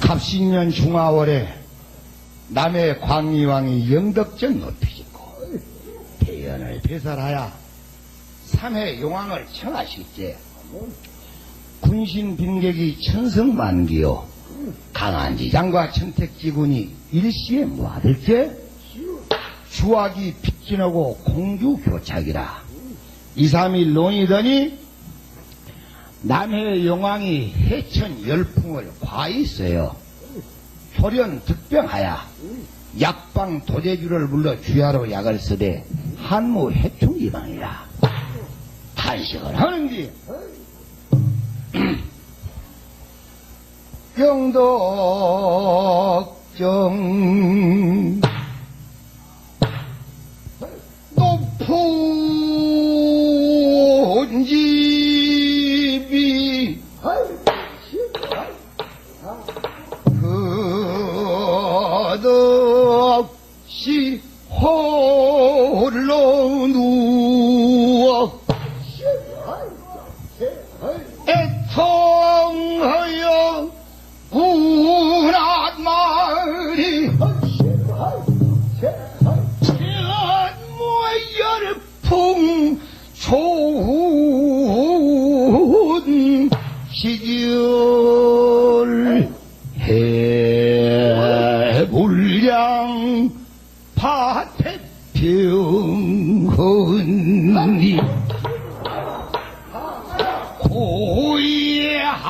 갑신년 중하월에 남해 광리왕이 영덕전 높이짓고 대연을 배설하여 삼해 용왕을 청하실때 군신 빈객이 천성만기요. 강한지장과 천택지군이 일시에 모아들게 주악이 빗진하고 공주교착이라. 2, 3일 논이더니 남해 용왕이 해천 열풍을 과했어요. 조련 득병하여 약방 도제주를 불러 주야로 약을 쓰되 한무 해충 이방이라 탄식을 하는지 영덕정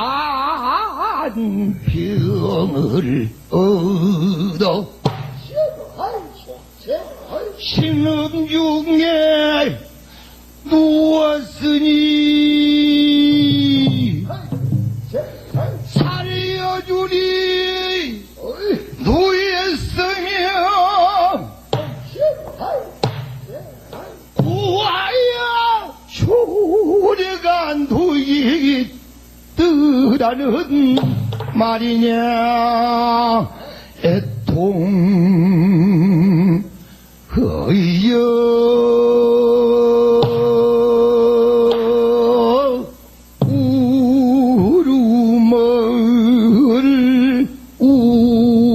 고의한 병을 얻어 신음 중에 누웠으니 살려주리 누이더라는 말이냐 애통 허여 울음을 운나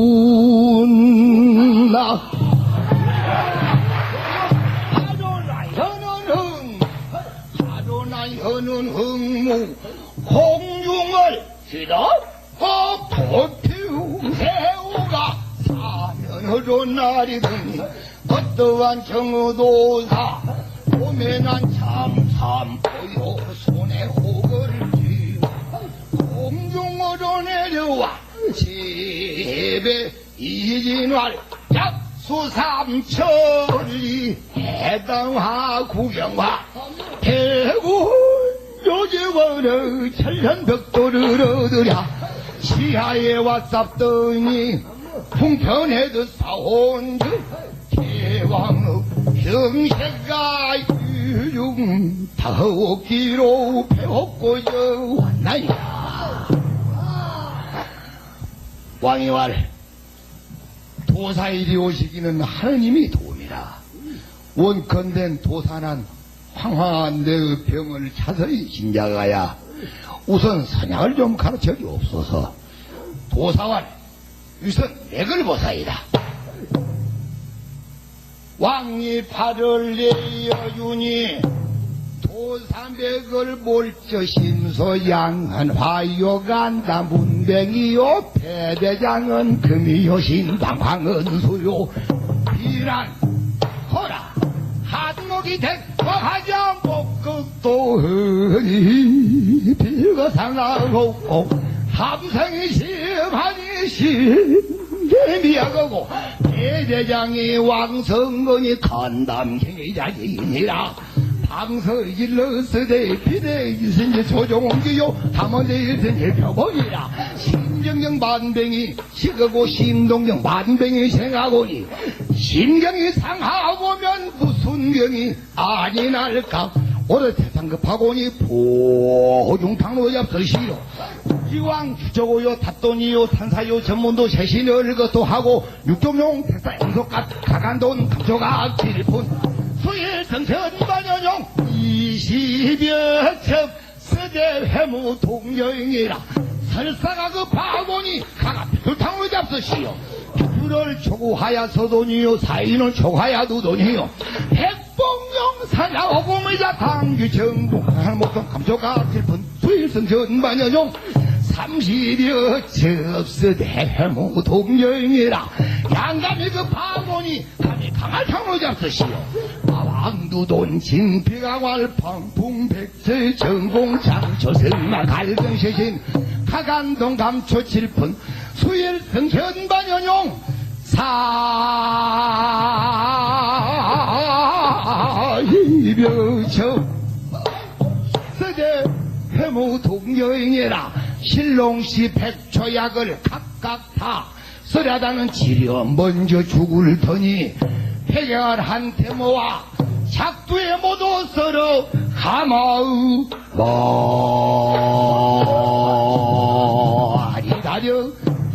하도나 현은 흥 하도나 현은 흥무 공 중을 지다 법도피우 해우가 사면으로 날이더니 어떠한 봄에난 참참 보여 손에 호거를 쥐고 공중으로 내려와 집에 이진활 약수삼천리 해당화 구경과 대구 요제원의 천연벽돌을 얻으랴. 시야에 왔었더니 풍편에도 사온 그 대왕의 병세가 유중 다옥기로 배웠고 여 왔나이다. 왕이 말 도사일이 오시기는 하느님이 도움이라. 원컨된 도사난 황황한 내의 병을 자세히 짐작하야 우선 선약을 좀 가르쳐 주옵소서 도사관 우선 맥을 보사이다. 왕이 팔을 내어주니 도삼백을 몰저 심소 양한 화요간다. 문뱅이요 패대장은 금이요 신방황은 수요. 비란 한목이 대과하장 복극도 허니 비가 상하고 함성이 심하니 심개미하고 대대장이 왕성건이 건담행위자이니라. 방서 일러스대 비대 이신지 조종기요. 담원대 일선지 표본이라. 심정경 만병이 식하고 심동경 만병이 생하고니 심경이 상하고면 무슨 병이 아니 날까? 오늘 세상 급하고니 보중탕로 엽설시로 이왕 주저고요 탑돈이요 탄사요 전문도 세신을 것도 하고 육종용 택사 연속값 가간돈 감초가 길푼 수일 정선 반연용 이십여 첩 서대 회무 동여인이라. 설사가 그 바보니 가가 잡수시오. 주를 초구하야 서돈이요 사인을 초하야 두돈이요. 백봉령 사야오공의자 당규 정동 할목동 감초가 질푼 수일성 전반여종 삼십여 접수대 해모 동여인이라. 양감이 그 파곤이 감히 강할 상으로 잡수시오 마왕두돈 진피강활 방풍 백세 전공 장초승마 갈등시신 가간동 감초 칠푼 수일성 전반여용 사이벼쳐 서재 해무 동여인이라. 신롱시 백초약을 각각 다 서ля다는 지려 먼저 죽을 터니 해결한테 모아 작두에 모두 서로 가마우 많 이 다려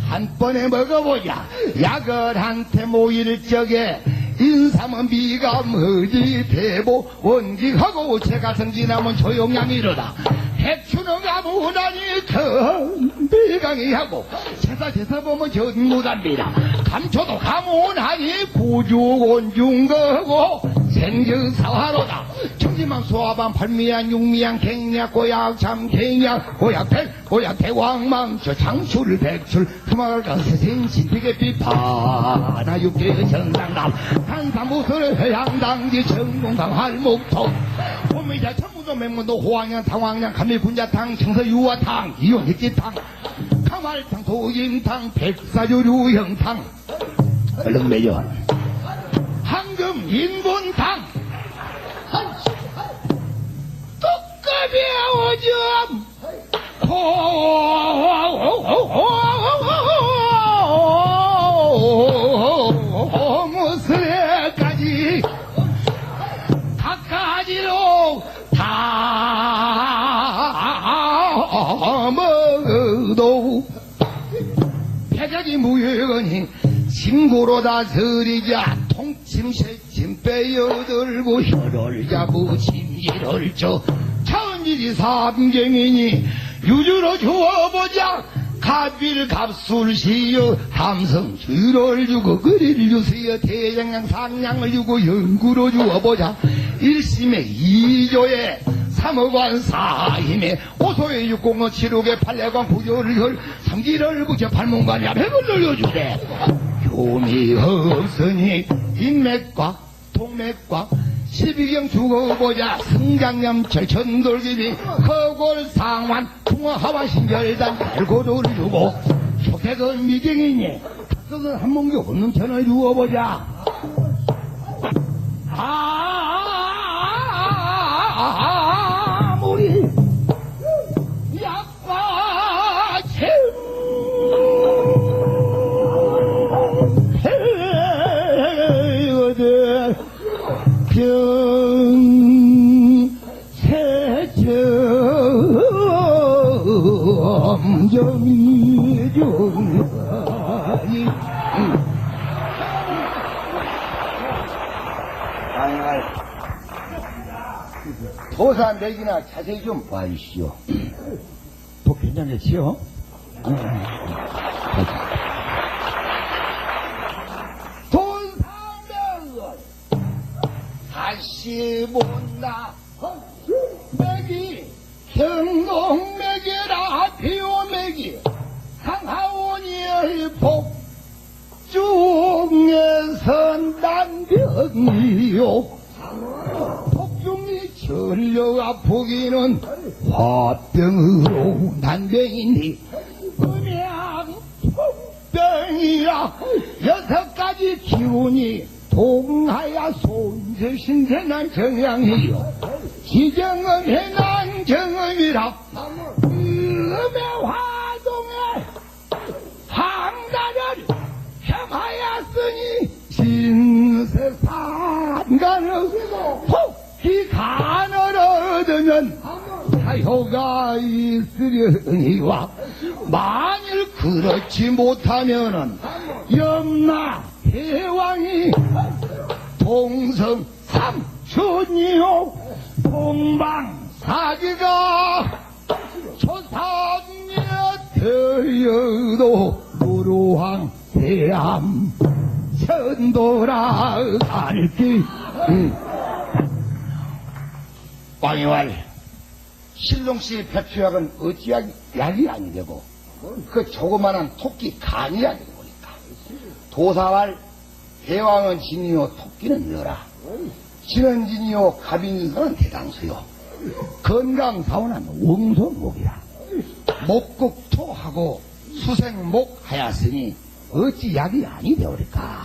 한 번에 먹어보자. 약을 한테 모일 적에 인삼은 비가 머지? 대보 원직하고 제가 성진하면 조용량이로다. 해추는 가무나니 큰 비강이 하고 제사 제사 보면 전무답니다 감초도 가무나니 구주곤중거하고 생정사화로다. 청지만 소화반 팔미양 육미양 갱약 고약 참 갱약 고약 백 고약 대왕망 저 장출 백출 그마을간 세생신 되게 비파 나 육계 정상남 산사무술 해양당지 정공강 할목통 호미자 천무도 맹문도 호황양 당황양 감리군자탕 청서유화탕 이용익지탕. 강활탕 도인탕 백사조류형탕. 얼른 매겨 황금 인분탕 뚜껑이 오줌 호무스레까지 각가지로 다 먹어도 패작이 무효하니 친구로 다스리자 통침 새침 빼어들고 혀를 잡고 침기를 쳐 천일이 삼경이니 유주로 주어보자. 갑일 갑술 시여 함성 주를 주고 그리를 주세요 대장량 상량을 주고 연구로 주어보자. 일심에 이조에 삼어관 사힘에 오소에 육공어 칠옥에 팔레관 구조를 혈 삼기를 붙여 팔문관 야 백을 늘려주되 효미 없으니 인맥과 동맥과 십이경 죽어보자 승장염 철 천돌기비 허골 상환 풍화하와 신결단 달고도를 주고 초택은 미경이니 탁석은 한몽기 혼놈 천을 주어보자. 아 도사 맥이나 자세히 좀 봐주시오. 뭐 괜찮겠지요? 돈사명은 다시 못나. 맥이 경동 맥이라 비오 맥이 상하원이의 복중에서 난병이 요. 폭중이 전력 아프기는 화병으로 난병이니 음양 통병이라 여섯 가지 기운이 동하야 손재신세난 정양이요. 지정은 해난 정음이라. 음의 화 신세산간을 혹시 간을 얻으면 사효가 있으려니와 만일 그렇지 못하면은 염라 대왕이 동성 삼촌이요. 동방 사기가 초삼녀 되어도 무루왕 대암 천도라 알기 음. 왕이왈 신롱씨 배추약은 어찌 약이 아니 되고 그 조그만한 토끼 간이 아니 되니까 도사왈 대왕은 진이요 토끼는 너라. 신은 진이요 갑인선은 대당수요. 건강사원은 웅성목이라. 목국토하고 수생목 하였으니 어찌 약이 아니 되오리까